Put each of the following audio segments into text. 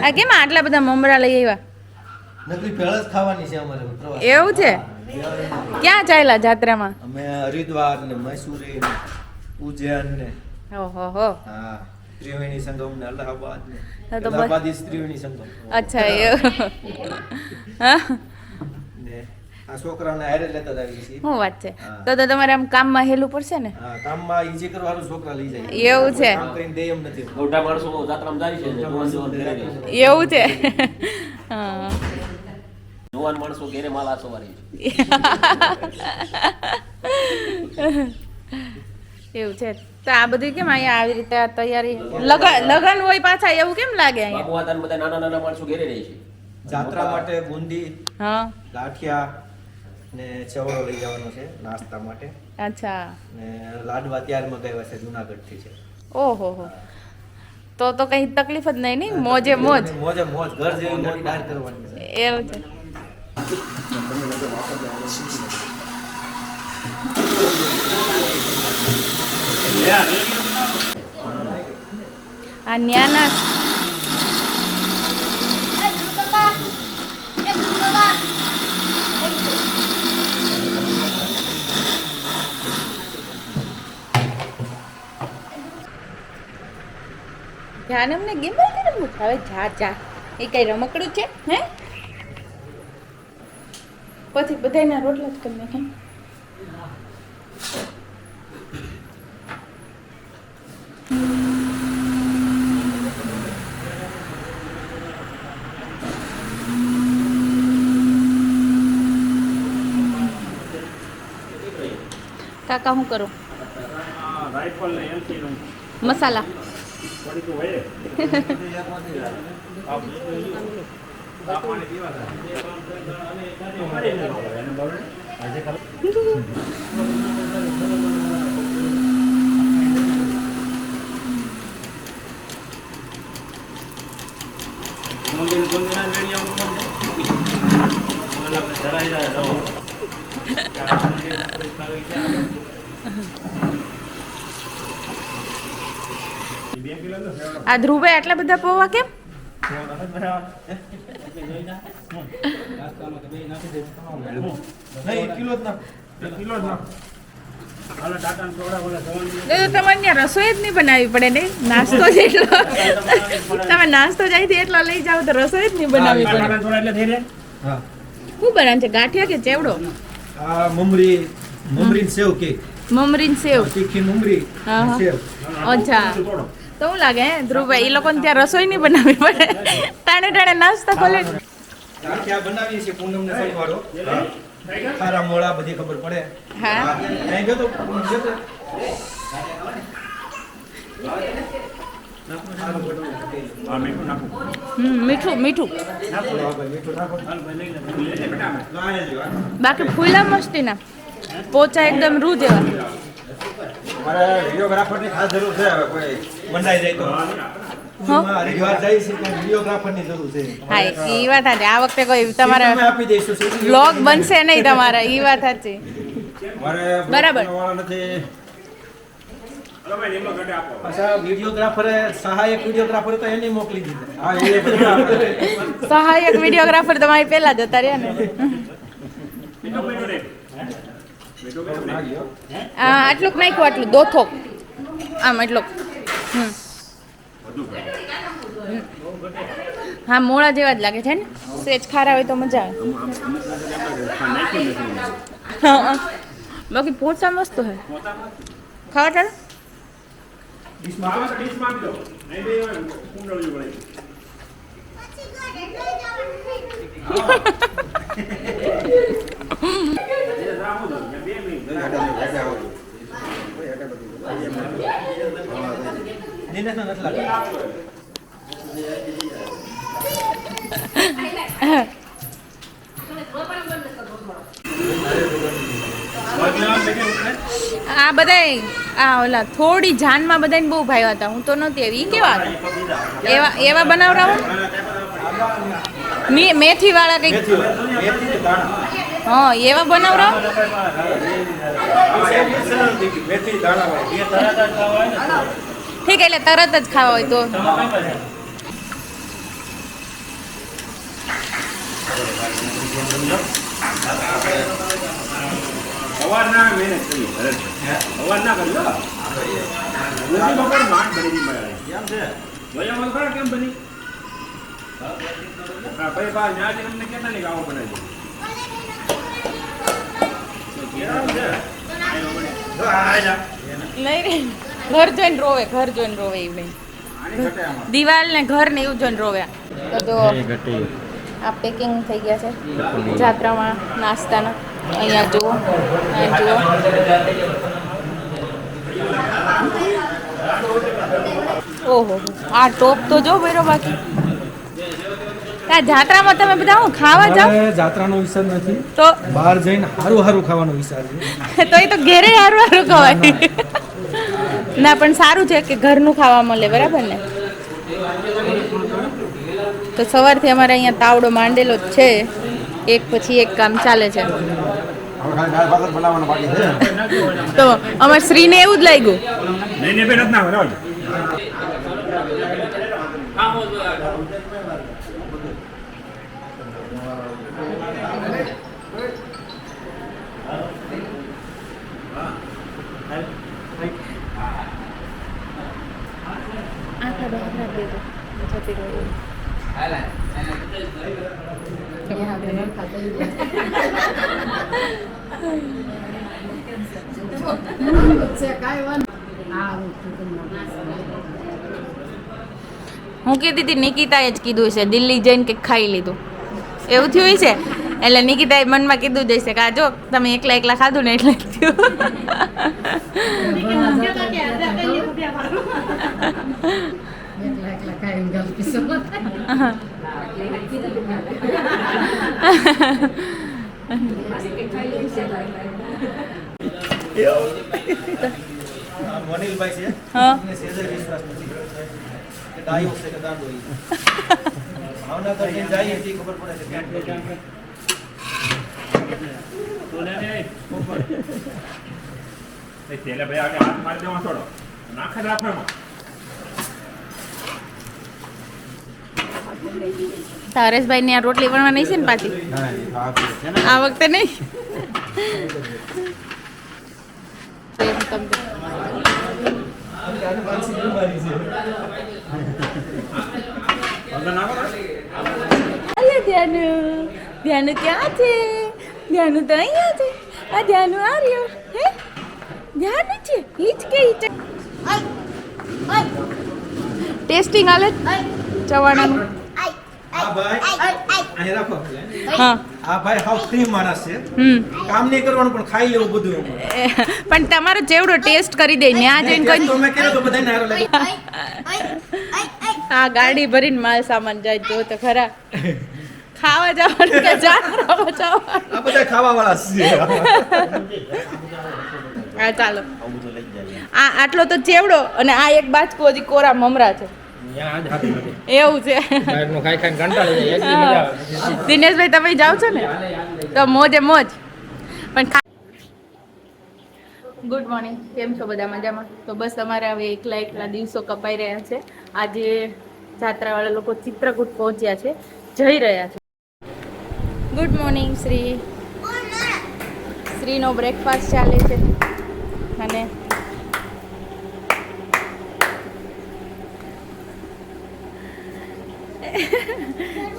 આ કેમ આટલા બધા મમરા લઈ આવ્યા? નકરી જ ખાવાની છે અમારે પ્રવાસ એવું છે? ક્યાં ચાલ્યા જાત્રામાં? અમે હરિદ્વાર ને મૈસૂર ને ઉજ્જૈન ને. ઓહો હો. હા ત્રિવેણી સંગમ ને અલ્હાબાદ ને. અલ્હાબાદ ત્રિવેણી સંગમ. અચ્છા એવું. હા. આ છોકરાઓને હારે લેતા જ આવીએ શું વાત છે? તો તો તમારે આમ કામમાં હેલું પડશે ને? હા કામમાં ઈજી કરવાનું છોકરા લઈ જાય. એવું છે. કામ કરીને દે એમ નથી. મોટા માણસો જાત્રામાં જાય છે ને જુવાન જુવાન ઘરે રહે છે. એવું છે. હા. જુવાન માણસો ઘેરે માલ આ એવું છે. તો આ બધી કેમ અહીંયા આવી રીતે આ તૈયારી? લગન લગન હોય પાછા એવું કેમ લાગે અહીંયા? બધા નાના નાના માણસો ઘેરે રહે છે. જાત્રા માટે બુંદી હા. ગાંઠિયા ને ચવડો લઈ જવાનો છે નાસ્તા માટે. અચ્છા. ને લાડવા ત્યાર મગાવ્યા છે જુનાગઢથી છે. ઓહો હો. તો તો કઈ તકલીફ જ નહીં નહીં મોજે મોજ. મોજે મોજ. ઘર જેવી મોજ બહાર કરવાની છે. એવું છે. આ ન્યાના ધ્યાન અમને કે રમવું હવે જા જા. એ કઈ રમકડું છે હે? પછી બધાયના રોટલા જ કરી નાખે. કાકા હું કરો? મસાલા. થોડીક હોય મંદિર મંદિરના મેળિયા ધરાઈ જાય રહો બે કિલો તો સેવડા આ ધ્રુવે આટલા બધા પૌવા કેમ? તમારે રસોઈ જ નહીં બનાવવી પડે ને? નાસ્તો જ એટલો તમે નાસ્તો જાય એટલો લઈ જાઓ તો રસોઈ જ નહીં બનાવવી પડે. શું બનાવે છે? ગાંઠિયા કે ચેવડો? મમરી મમરી સેવ કેક મમરીન સેવ. તીખી મમરી હા, હા. સેવ. અચ્છા. તોડો તો શું લાગે હે? ધ્રુવભાઈ એ લોકોને ત્યાં રસોઈ નહીં બનાવવી પડે. ટાણે ટાણે નાસ્તા ખોલે. બનાવીએ છીએ પૂનમ શનિવારો. ખારા મોળા બધી ખબર પડે. હા. ગયો તો મીઠું હમ, મીઠું. બાકી ફૂલા મસ્તી ના પોચા એકદમ રૂ જેવા. મારે વિડીયોગ્રાફરની ખાસ જરૂર છે હવે કોઈ. મંડાઈ જાય તો. પૂનમમાં હરિદ્વાર જાય છે ત્યાં વિડીયોગ્રાફરની જરૂર છે. હા એ વાત સાચી. આ વખતે કોઈ તમારે તમારા આપી દઈશું સીધી બનશે નહીં તમારા. એ વાત સાચી. બરાબર. વાળા નથી. હાલો ભાઈ લીમડો કાઢી આપો. પાછા વિડીયોગ્રાફરે સહાયક વિડીયોગ્રાફર તો મોકલી દીધા. હા એ બધા સહાયક વિડીયોગ્રાફર તમારી પેલા જતા રહ્યા ને. મીઠો મીઠો રે મીઠો મીઠો રે લાગ્યો. આ આટલુંક નાખ્યું, આટલું દોથો આમ એટલું. હા, મોળા જેવા જ લાગે છે ને સેજ ખારા હોય તો મજા આવે. બાકી પોતા મસ્ત હે ખાવા ચાલો Ha ha ha આપી દો નહીં બે કુંડળીઓ વળી. એ રાખો તો, બે મિનિટ. નથી. આ બધાય આ ઓલા થોડી જાનમાં બધાને બહુ ભાવ્યા હતા. હું તો નહોતી આવી. ઈ કેવા એવા એવા બનાવડાવો મે મેથી વાળા કંઈક ને. હા, એવા હોય. ઠીક, એટલે તરત જ ખાવા હોય તો. અવારના ના કેમ બની? હા પછી બા ન્યા જઈને અમને કહેતા નહીં બનાવી રે ઘર જોઈને રોવે ઘર જોઈને રોવે એ. દિવાલ ને ઘર ને એવું જોઈને રોવે. તો જો આ પેકિંગ થઈ ગયા છે. જાત્રામાં નાસ્તાના. અહીંયા જુઓ જુઓ. ઓહો આ ટોપ તો જો બેરો બાકી. આ જાત્રામાં તમે બધા હું ખાવા જાવ જાત્રાનો વિચાર નથી. તો બહાર જઈને સારું હારું ખાવાનો વિચાર છે. તો એ તો ઘેરે હારું હારું ખવાય. ના. પણ સારું છે કે ઘરનું ખાવા મળે બરાબર ને? તો સવારથી અમારે અહીંયા તાવડો માંડેલો જ છે. એક પછી એક કામ ચાલે છે. તો અમારે શ્રીને એવું જ લાગ્યું નહીં નહીં બેન ના બનાવજો હું કીધી હતી નિકિતાએ જ કીધું છે દિલ્હી જઈને કે ખાઈ લીધું. એવું થયું છે? એટલે નિકિતાએ મનમાં કીધું જ હશે કે આ જો તમે એકલા એકલા ખાધું ને એટલે થયું. મોનિલભાઈ છે હા ડાયો છે કે દાંડો. ભાવનગર ખબર પડે ભાઈ આગળ હાથ મારી દેવા થોડો. નાખે રાખવામાં તારેશભાઈ ની આ રોટલી વણવાની છે ને પાછી? આ વખતે નહીં? તમને ધ્યાનુ ધ્યાનુ ક્યાં છે? ધ્યાનુ તો અહીંયા છે. આ ધ્યાનુ આ રહ્યો હે? ધ્યાન છે. ઈચ કે ઈચ ટેસ્ટિંગ આલે ચવાણાનું આ ભાઈ. અહીં રાખો હા. આ ભાઈ હાવ ફ્રી માણસ છે. હમ. કામ નહીં કરવાનું પણ ખાઈ લેવું બધું એમ. એ, પણ તમારો ચેવડો ટેસ્ટ કરી દે ને આ જોઈને. આ ગાડી ભરીને માલ સામાન જાય તો ખરા. ખાવા જવાનું કે જાત્રામાં જવાનું આ બધા ખાવા વાળા છે હા ચાલો. આ આટલો તો ચેવડો અને આ એક બાજકો હજી કોરા મમરા છે. એવું છે. દિનેશભાઈ તમે જાઓ છો ને? તો મોજે મોજ. પણ ગુડ મોર્નિંગ કેમ છો બધા મજામાં? તો બસ અમારે હવે એકલા એકલા દિવસો કપાઈ રહ્યા છે. આજે જાત્રાવાળા લોકો ચિત્રકૂટ પહોંચ્યા છે. જઈ રહ્યા છે. ગુડ મોર્નિંગ શ્રી શ્રીનો બ્રેકફાસ્ટ ચાલે છે. અને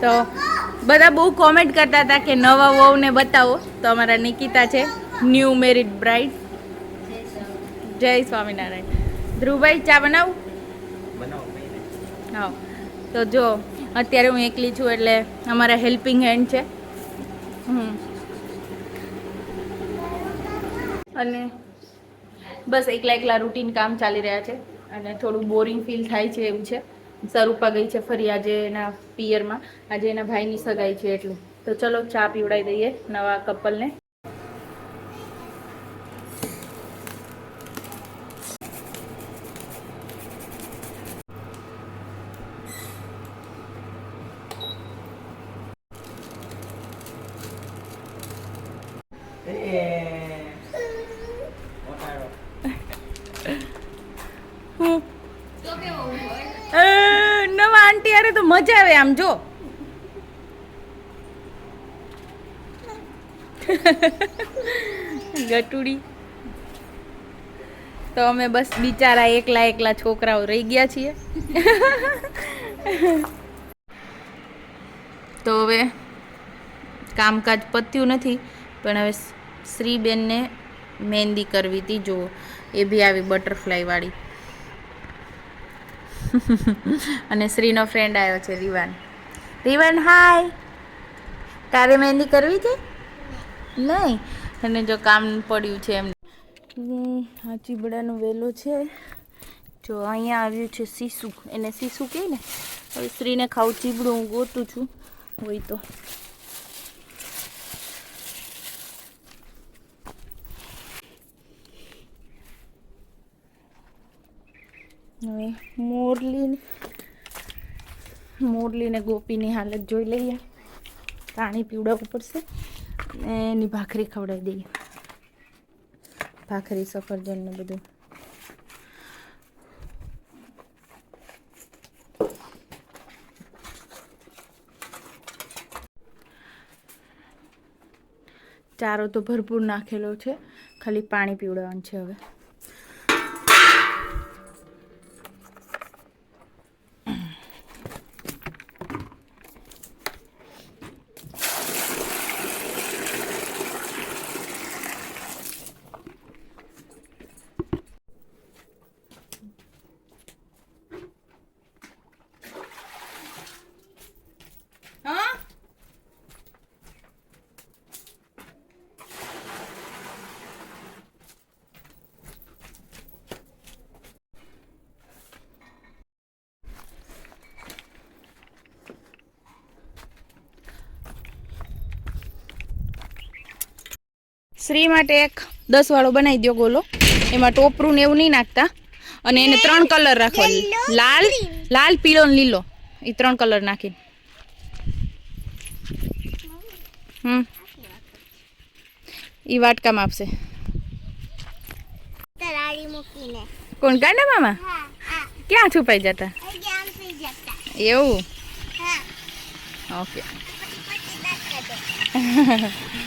તો બધા બહુ કોમેન્ટ કરતા હતા કે નવા વહુને બતાવો. તો અમારા નિકિતા છે ન્યૂ મેરિડ બ્રાઇડ જય સ્વામિનારાયણ. ધ્રુવભાઈ ચા બનાવું? હા. તો જો અત્યારે હું એકલી છું એટલે અમારા હેલ્પિંગ હેન્ડ છે. અને બસ એકલા એકલા રૂટીન કામ ચાલી રહ્યા છે. અને થોડું બોરિંગ ફીલ થાય છે એવું છે. સરૂપા ગઈ છે ફરી આજે એના પિયરમાં. આજે એના ભાઈની સગાઈ છે એટલે. તો ચલો ચા પીવડાવી દઈએ નવા કપલને નવા આંટી અરે તો મજા આવે આમ, જો. ગટુડી. તો અમે બસ બિચારા એકલા એકલા છોકરાઓ રહી ગયા છીએ. તો હવે કામકાજ પત્યું નથી. પણ હવે શ્રીબેનને મહેંદી કરવી હતી જુઓ. એ બી આવી બટરફ્લાયવાળી. અને શ્રીનો ફ્રેન્ડ આવ્યો છે, રીવાન. રીવાન હાય તારે મહેંદી કરવી છે? નહીં. અને જો કામ પડ્યું છે એમ. આ ચીબડાનો વેલો છે. જો અહીંયા આવ્યું છે સીસુ એને સીસુ કહે ને. હવે શ્રીને ખાવું, ચીબડું હું ગોતું છું. હોય તો. હવે મોરલી મોરલીને ગોપીની હાલત જોઈ લઈએ. પાણી પીવડાવવું પડશે ને એની ભાખરી ખવડાવી દઈએ. ભાખરી, સફરજન ને બધું. ચારો તો ભરપૂર નાખેલો છે. ખાલી પાણી પીવડાવવાનું છે હવે હા શ્રી માટે એક દસ વાળો બનાવી દો ગોલો. એમાં ટોપરું ને એવું નહીં નાખતા. અને એને ત્રણ કલર રાખો લાલ લાલ પીળો ને લીલો. એ ત્રણ કલર નાખી હમ. એ વાટકામાં આપશે. કોણ ગાંડા મામા? ક્યાં છુપાઈ જતા? એવું? ઓકે.